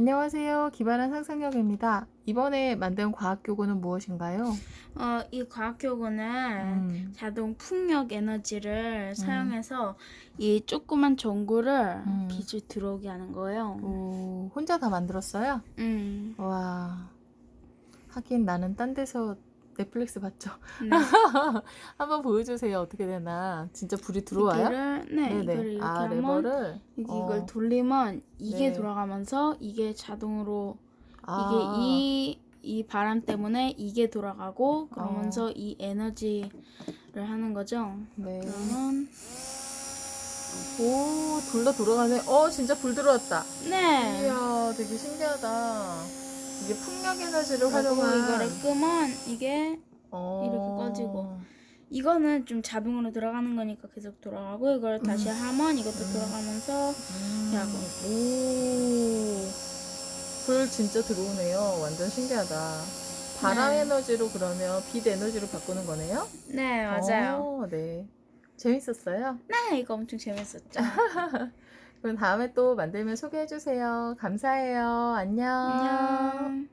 안녕하세요. 기발한 상상력입니다. 이번에 만든 과학교구는 무엇인가요? 어, 이 과학교구는 음, 자동 풍력 에너지를 사용해서 이 조그만 전구를 음. 빛을 들어오게 하는 거예요. 오, 혼자 다 만들었어요? 음. 와, 하긴 나는 딴 데서 넷플릭스 봤죠. 네. 한번 보여주세요. 어떻게 되나. 진짜 불이 들어와요? 이거를 네, 네네. 이거를 이렇게 아, 하면 레버를? 이게 어. 이걸 돌리면 이게 네. 돌아가면서 이게 자동으로 아, 이게 이, 이 바람 때문에 이게 돌아가고 그러면서 어. 이 에너지를 하는 거죠. 네. 그러면 오, 둘 다 돌아가네. 어, 진짜 불 들어왔다. 네. 이야, 되게 신기하다. 이게 풍력 에너지를 활용한 이거를 끄면 이게 어... 이렇게 꺼지고. 이거는 좀 자동으로 들어가는 거니까 계속 돌아가고 이걸 다시 하면 이것도 돌아가면서 음, 야구. 오, 불 진짜 들어오네요. 완전 신기하다. 바람 네. 에너지로 그러면 빛 에너지로 바꾸는 거네요? 네 맞아요. 어, 네. 재밌었어요? 네 이거 엄청 재밌었죠. 그럼 다음에 또 만들면 소개해 주세요. 감사해요. 안녕. 안녕.